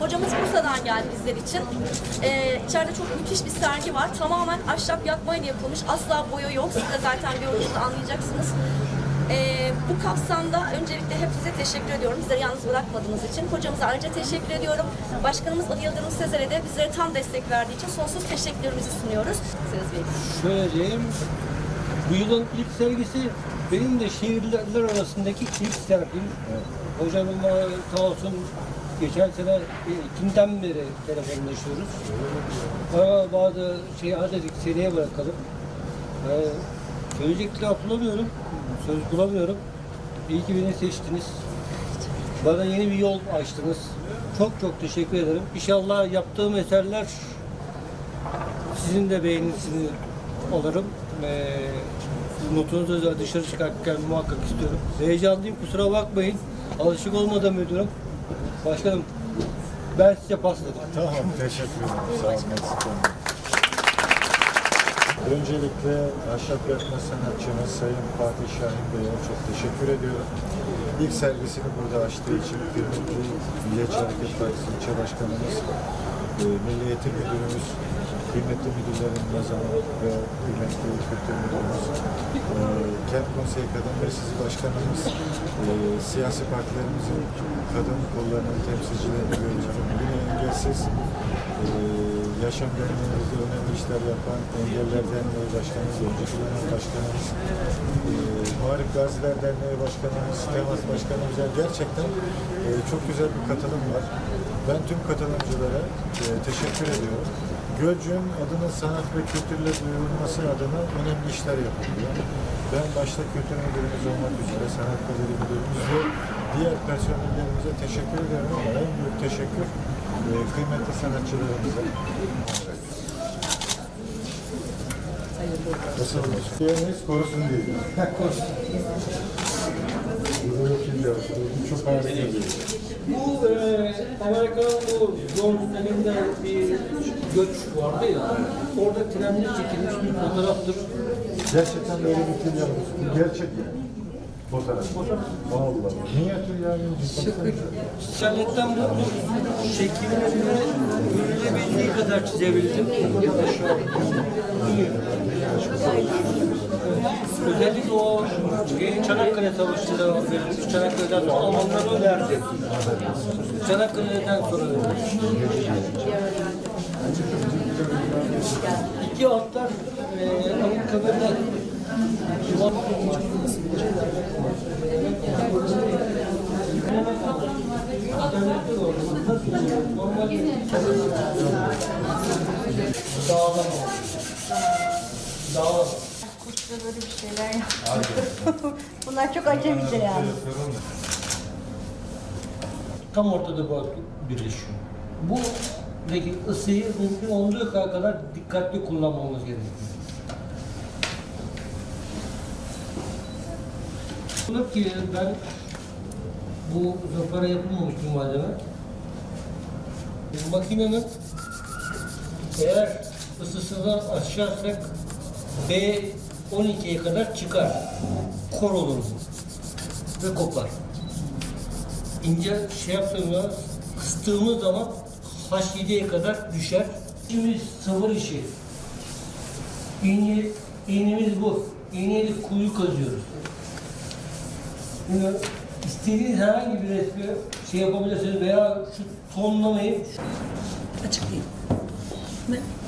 Hocamız Bursa'dan geldi bizler için. Ee, çok müthiş bir sergi var. Tamamen ahşap yakmayla yapılmış. Asla boya yok. Siz de zaten gördüğünüzü anlayacaksınız. Ee, bu kapsamda öncelikle hepinize teşekkür ediyorum. Bizleri yalnız bırakmadığınız için. Hocamıza ayrıca teşekkür ediyorum. Başkanımız Ali Yıldırım Sezer'e de bizlere tam destek verdiği için sonsuz teşekkürlerimizi sunuyoruz. Söz Bey. Şöyle diyeyim, bu yılın ilk sergisi benim de şehirler arasındaki ilk sergim. Hocam bana sağ olsun geçen sene ikinden beri telefonlaşıyoruz. Ama bazı şey dedik seriye bırakalım. Ee, söyleyecek laf bulamıyorum, söz bulamıyorum. İyi ki beni seçtiniz. Bana yeni bir yol açtınız. Çok çok teşekkür ederim. İnşallah yaptığım eserler sizin de beğenisini alırım. Ee, notunuzu da dışarı çıkarken muhakkak istiyorum. Heyecanlıyım kusura bakmayın. Alışık olmadan müdürüm. Başkanım ben size pasladım. Tamam, teşekkür ederim. Sağ olun. Öncelikle ahşap yakma sanatçımız Sayın Fatih Şahin Bey'e çok teşekkür ediyorum. İlk sergisini burada açtığı için kıymetli Milliyetçi Hareket Partisi ilçe başkanımız, e, Müdürümüz, kıymetli müdürlerim Nazan ve kıymetli kültür müdürümüz, e, Kent Konseyi Kadın Meclisi Başkanımız, e, siyasi partilerimizin kadın kollarının temsilcilerini görüyorum. Bugün engelsiz e, yaşam derneğimizde önemli işler yapan Engeller Derneği Başkanımız, Önceki Dönem Başkanımız, e, Muharip Gaziler Derneği Başkanımız, Temas Başkanımız, yani gerçekten e, çok güzel bir katılım var. Ben tüm katılımcılara e, teşekkür ediyorum. Gölcük'ün adının sanat ve kültürle duyurulması adına önemli işler yapılıyor. Ben başta kültür müdürümüz olmak üzere sanat galeri müdürümüz ve diğer personellerimize teşekkür ederim ama en büyük teşekkür e, kıymetli sanatçılarımıza. Nasıl olur? Diğeriniz korusun diye. Bu çok harika. Bu e, Amerika'nın bu yol üzerinde bir göç vardı ya. Orada trenle çekilmiş bir fotoğraftır. Gerçekten böyle bir film yapmışsın. Gerçek? Fotoğraf. Allah Allah. Minyatür yani. İnternetten bu şekillerini görülebildiği kadar çizebildim. Özellikle o Çanakkale Savaşı'nda verilmiş, Çanakkale'den sonra Almanlar verdi. Çanakkale'den sonra verilmiş. İki atlar e, Dağlama. Dağlama. Kurtlar böyle bir şeyler yaptı. Bunlar çok acemice yani. Tam ortada bu birleşiyor. Bu peki ısıyı mümkün olduğu kadar dikkatli kullanmamız gerekiyor. Bunu ki ben bu zafara yapılmamış bir malzeme. Bu makinenin eğer ısısını aşarsak B12'ye kadar çıkar. Kor olur bu. Ve kopar ince şey yaptığımız, kıstığımız zaman H7'ye kadar düşer. Şimdi sıvır işi. İğne, iğnemiz bu. İğneyle kuyu kazıyoruz. Şimdi istediğiniz herhangi bir resmi şey yapabilirsiniz veya şu tonlamayı Açıklayayım. Smith.